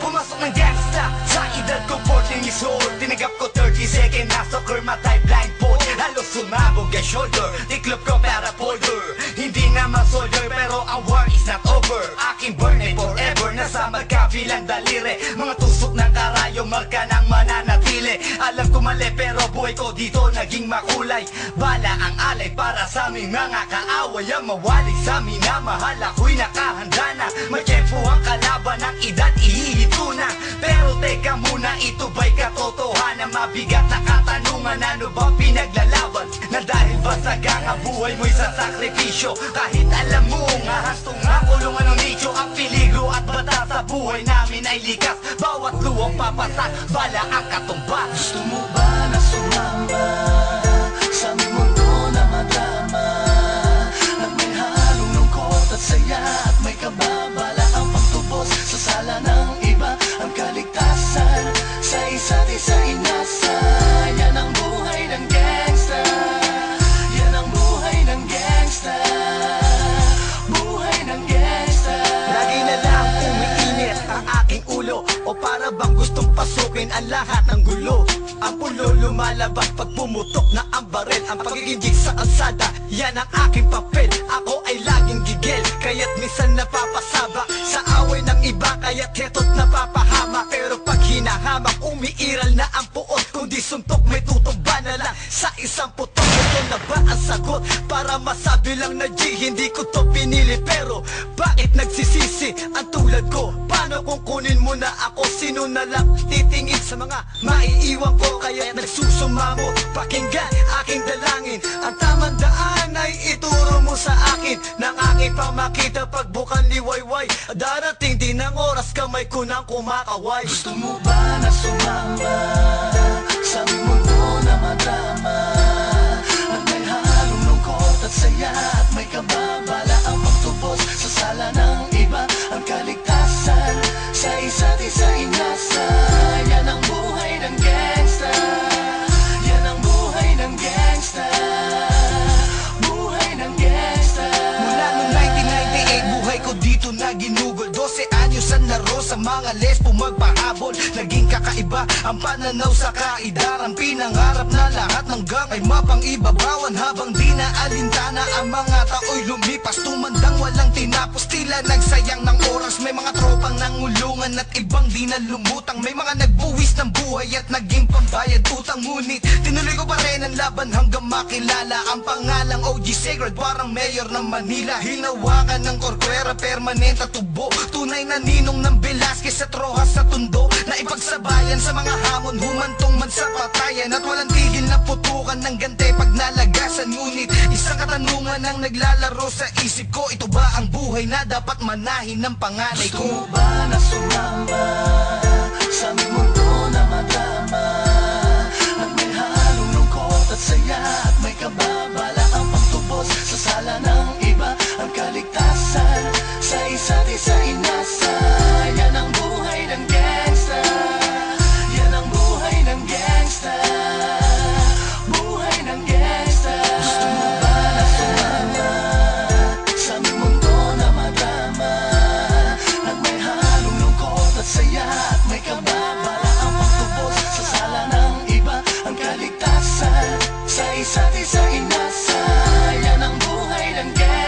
Pumasok ng gangsta Sa edad ko 14 years old. Tinagap ko 30 second na soccer Matay blindfold Halos sumabog ang shoulder Tiklop ko para polder Hindi naman soldier Pero ang war is not over. Aking burn ay forever Nasa magkabilang daliri. Mga tusok ng karayong Marka ng mananatili. Alam ko mali pero buhay ko dito Naging makulay. Bala ang alay para sa aming mga kaaway Ang mawalay sa minamahal. Ako'y nakahanda na May tempo ang kalaban ng edad ihihito na. Pero teka muna ito ba'y katotohanan Mabigat na katanungan? Ano ba pinaglalaban Na dahil basag ang buhay mo'y sa sakripisyo? Kahit alam mo nga hastong nga kulungan ng nicho Ang peligro at bata sa buhay namin ay likas. Bawat luwang papasak, bala ang katumbas Gusto mo pasukin ang lahat ng gulo. Ang pulo lumalabas pag pumutok na ang barel Ang pagiging jig sa kalsada, yan ang aking papel. Ako ay laging gigil, kaya't minsan napapasaba. Sa away ng iba, kaya't heto't napapahama. Pero pag hinahamak, umiiral na ang puot. Kundi suntok may tutumba na lang sa isang putok. Ito na ba ang sagot? Para masabi lang na G, hindi ko to pinili. Pero mo ako? Sino na lang titingin sa mga maiiwan ko? Kaya nagsusumamo, pakinggan aking dalangin Ang tamang daan ay ituro mo sa akin Nang aking pamakita pagbukan liwayway Darating din ang oras kamay ko nang kumakaway Gusto mo ba na sumama sa mga lesbo magpahabol Naging kakaiba ang pananaw sa kaidaran Pinangarap na lahat ng gang ay mapang-ibabawan Habang di na alintana ang mga tao'y lumipas Tumandang walang tinapos, tila nagsayang ng oras May mga tropang nangulungan at ibang di na lumutang May mga nagbuwis ng buhay at naging pambayad utang. Ngunit tinuloy ko pa rin ang laban hanggang makilala Ang pangalang OG Sacred, parang mayor ng Manila. Hinawakan ng korkwera, permanent at tubo. Tunay na ninong ng Velasquez at Rojas sa tundo. Na ipagsabayan sa mga hamon, humantong man sa patayan. At walang tigil na putukan ng gante pag nalagasan. Ngunit isang katanungan ang naglalaro sa isip ko Ito ba ang buhay na dapat manahin ng panganay Gusto ko? mo ba na sumama sa inasaya ng buhay lang din